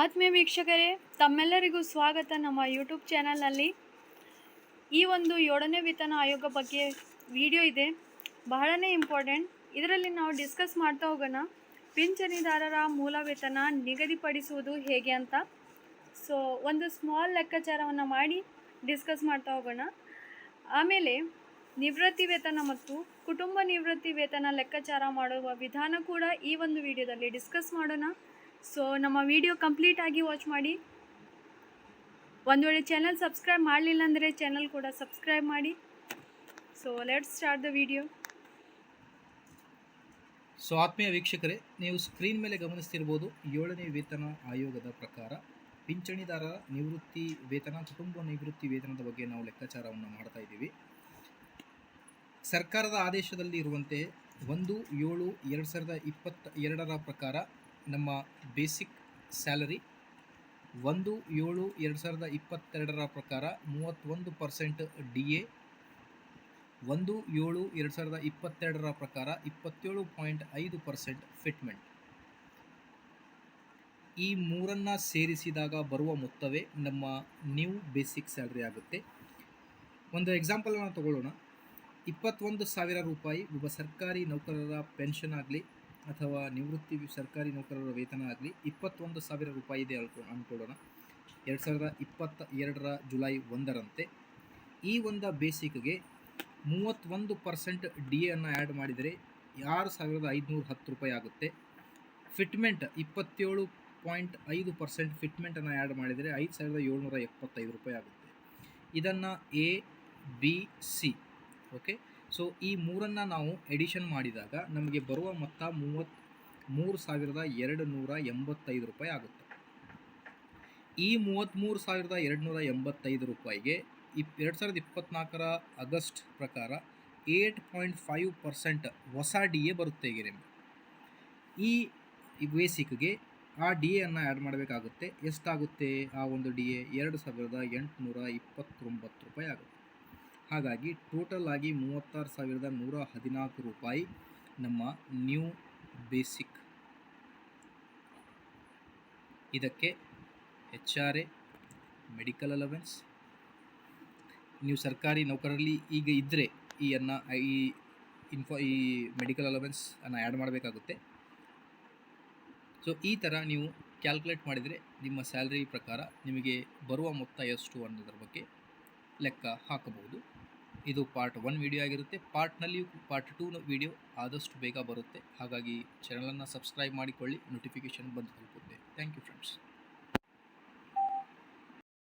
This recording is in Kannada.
ಆತ್ಮೀಯ ವೀಕ್ಷಕರೇ, ತಮ್ಮೆಲ್ಲರಿಗೂ ಸ್ವಾಗತ ನಮ್ಮ ಯೂಟ್ಯೂಬ್ ಚಾನಲ್ನಲ್ಲಿ ಈ ಒಂದು ಏಳನೇ ವೇತನ ಆಯೋಗ ಬಗ್ಗೆ ವಿಡಿಯೋ ಇದೆ. ಬಹಳನೇ ಇಂಪಾರ್ಟೆಂಟ್ ಇದರಲ್ಲಿ ನಾವು ಡಿಸ್ಕಸ್ ಮಾಡ್ತಾ ಹೋಗೋಣ. ಪಿಂಚಣಿದಾರರ ಮೂಲ ವೇತನ ನಿಗದಿಪಡಿಸುವುದು ಹೇಗೆ ಅಂತ. ಸೊ ಒಂದು ಸ್ಮಾಲ್ ಲೆಕ್ಕಾಚಾರವನ್ನು ಮಾಡಿ ಡಿಸ್ಕಸ್ ಮಾಡ್ತಾ ಹೋಗೋಣ. ಆಮೇಲೆ ನಿವೃತ್ತಿ ವೇತನ ಮತ್ತು ಕುಟುಂಬ ನಿವೃತ್ತಿ ವೇತನ ಲೆಕ್ಕಾಚಾರ ಮಾಡುವ ವಿಧಾನ ಕೂಡ ಈ ಒಂದು ವಿಡಿಯೋದಲ್ಲಿ ಡಿಸ್ಕಸ್ ಮಾಡೋಣ. ಸೊ ನಮ್ಮ ವಿಡಿಯೋ ಕಂಪ್ಲೀಟ್ ಆಗಿ ವಾಚ್ ಮಾಡಿ. ಒಂದು ವೇಳೆ ಚಾನಲ್ ಸಬ್ಸ್ಕ್ರೈಬ್ ಮಾಡಲಿಲ್ಲ ಅಂದರೆ ಚಾನಲ್ ಕೂಡ ಸಬ್ಸ್ಕ್ರೈಬ್ ಮಾಡಿ. So let's start the video so ಆತ್ಮೀಯ ವೀಕ್ಷಕರೇ, ನೀವು ಸ್ಕ್ರೀನ್ ಮೇಲೆ ಗಮನಿಸ್ತಿರ್ಬೋದು, ಏಳನೇ ವೇತನ ಆಯೋಗದ ಪ್ರಕಾರ ಪಿಂಚಣಿದಾರರ ನಿವೃತ್ತಿ ವೇತನ ಕುಟುಂಬ ನಿವೃತ್ತಿ ವೇತನದ ಬಗ್ಗೆ ನಾವು ಲೆಕ್ಕಾಚಾರವನ್ನು ಮಾಡ್ತಾ ಇದ್ದೀವಿ. ಸರ್ಕಾರದ ಆದೇಶದಲ್ಲಿ ಇರುವಂತೆ ಒಂದು, ಏಳು, ಎರಡು ಸಾವಿರದ ಇಪ್ಪತ್ತ ಎರಡರ ಪ್ರಕಾರ ನಮ್ಮ ಬೇಸಿಕ್ ಸ್ಯಾಲರಿ ಒಂದು ಏಳು ಎರಡು ಸಾವಿರದ ಇಪ್ಪತ್ತೆರಡರ ಪ್ರಕಾರ ಮೂವತ್ತೊಂದು ಪರ್ಸೆಂಟ್ ಡಿ ಎ ಒಂದು ಏಳು ಎರಡು ಸಾವಿರದ ಇಪ್ಪತ್ತೆರಡರ ಪ್ರಕಾರ ಇಪ್ಪತ್ತೇಳು ಪಾಯಿಂಟ್ ಐದು ಪರ್ಸೆಂಟ್ ಫಿಟ್ಮೆಂಟ್ ಈ ಮೂರನ್ನು ಸೇರಿಸಿದಾಗ ಬರುವ ಮೊತ್ತವೇ ನಮ್ಮ ನ್ಯೂ ಬೇಸಿಕ್ ಸ್ಯಾಲ್ರಿ ಆಗುತ್ತೆ. ಒಂದು ಎಕ್ಸಾಂಪಲನ್ನು ತಗೊಳ್ಳೋಣ. ಇಪ್ಪತ್ತೊಂದು ಸಾವಿರ ರೂಪಾಯಿ ಒಬ್ಬ ಸರ್ಕಾರಿ ನೌಕರರ ಪೆನ್ಷನ್ ಆಗಲಿ ಅಥವಾ ನಿವೃತ್ತಿ ಸರ್ಕಾರಿ ನೌಕರರ ವೇತನ ಆಗಲಿ ಇಪ್ಪತ್ತೊಂದು ಸಾವಿರ ರೂಪಾಯಿ ಇದೆ ಅನ್ಕೊ ಅಂದ್ಕೊಳ್ಳೋಣ ಎರಡು ಸಾವಿರದ ಇಪ್ಪತ್ತ ಎರಡರ ಜುಲೈ ಒಂದರಂತೆ. ಈ ಒಂದು ಬೇಸಿಕ್ಗೆ ಮೂವತ್ತೊಂದು ಪರ್ಸೆಂಟ್ ಡಿ ಎನ್ನು ಆ್ಯಡ್ ಮಾಡಿದರೆ ಆರು ಸಾವಿರದ ಐದುನೂರ ಹತ್ತು ರೂಪಾಯಿ ಆಗುತ್ತೆ. ಫಿಟ್ಮೆಂಟ್ ಇಪ್ಪತ್ತೇಳು ಪಾಯಿಂಟ್ ಐದು ಪರ್ಸೆಂಟ್ ಫಿಟ್ಮೆಂಟನ್ನು ಆ್ಯಡ್ ಮಾಡಿದರೆ ಐದು ಸಾವಿರದ ಏಳ್ನೂರ ಎಪ್ಪತ್ತೈದು ರೂಪಾಯಿ ಆಗುತ್ತೆ. ಇದನ್ನು A, B, C, okay? So ಈ ಮೂರನ್ನು ನಾವು ಎಡಿಷನ್ ಮಾಡಿದಾಗ ನಮಗೆ ಬರುವ ಮೊತ್ತ ಮೂವತ್ತು ಮೂರು ಸಾವಿರದ ಎರಡು ನೂರ ಎಂಬತ್ತೈದು ರೂಪಾಯಿ ಆಗುತ್ತೆ. ಈ ಮೂವತ್ತ್ಮೂರು ಸಾವಿರದ ಎರಡು ನೂರ ಎಂಬತ್ತೈದು ರೂಪಾಯಿಗೆ ಇಪ್, ಎರಡು ಸಾವಿರದ ಇಪ್ಪತ್ತ್ನಾಲ್ಕರ ಆಗಸ್ಟ್ ಪ್ರಕಾರ ಏಟ್ ಪಾಯಿಂಟ್ ಫೈವ್ ಪರ್ಸೆಂಟ್ ಹೊಸ ಡಿ ಎ ಬರುತ್ತೆ ಈಗ ನಿಮಗೆ. ಈ ಬೇಸಿಕ್ಗೆ ಆ ಡಿ ಎನ್ನು ಆ್ಯಡ್ ಮಾಡಬೇಕಾಗುತ್ತೆ. ಎಷ್ಟಾಗುತ್ತೆ? ಆ ಒಂದು ಡಿ ಎ ಎರಡು ಸಾವಿರದ ಎಂಟುನೂರ ಇಪ್ಪತ್ತೊಂಬತ್ತು ರೂಪಾಯಿ ಆಗುತ್ತೆ. ಹಾಗಾಗಿ ಟೋಟಲ್ ಆಗಿ ಮೂವತ್ತಾರು ಸಾವಿರದ ನೂರ ಹದಿನಾಲ್ಕು ರೂಪಾಯಿ ನಮ್ಮ ನ್ಯೂ ಬೇಸಿಕ್ ಇದಕ್ಕೆ H R A medical allowance ನೀವು ಸರ್ಕಾರಿ ನೌಕರರಲ್ಲಿ ಈಗ ಇದ್ದರೆ ಈ ಅನ್ನ, ಈ ಇನ್ಫೋ ಈ ಮೆಡಿಕಲ್ ಅಲವೆನ್ಸ್ ಅನ್ನು ಆ್ಯಡ್ ಮಾಡಬೇಕಾಗುತ್ತೆ. ಸೊ ಈ ಥರ ನೀವು ಕ್ಯಾಲ್ಕುಲೇಟ್ ಮಾಡಿದರೆ ನಿಮ್ಮ ಸ್ಯಾಲ್ರಿ ಪ್ರಕಾರ ನಿಮಗೆ ಬರುವ ಮೊತ್ತ ಎಷ್ಟು ಅನ್ನೋದ್ರ ಬಗ್ಗೆ ಲೆಕ್ಕ ಹಾಕಬಹುದು. ಇದು ಪಾರ್ಟ್ ಒನ್ ವಿಡಿಯೋ ಆಗಿರುತ್ತೆ. ಪಾರ್ಟ್ನಲ್ಲಿಯೂ ಪಾರ್ಟ್ ಟೂ ವಿಡಿಯೋ ಆದಷ್ಟು ಬೇಗ ಬರುತ್ತೆ. ಹಾಗಾಗಿ ಚಾನಲನ್ನು ಸಬ್ಸ್ಕ್ರೈಬ್ ಮಾಡಿಕೊಳ್ಳಿ ನೋಟಿಫಿಕೇಷನ್ ಬಂದು ತಲುಪುತ್ತೆ. Thank you friends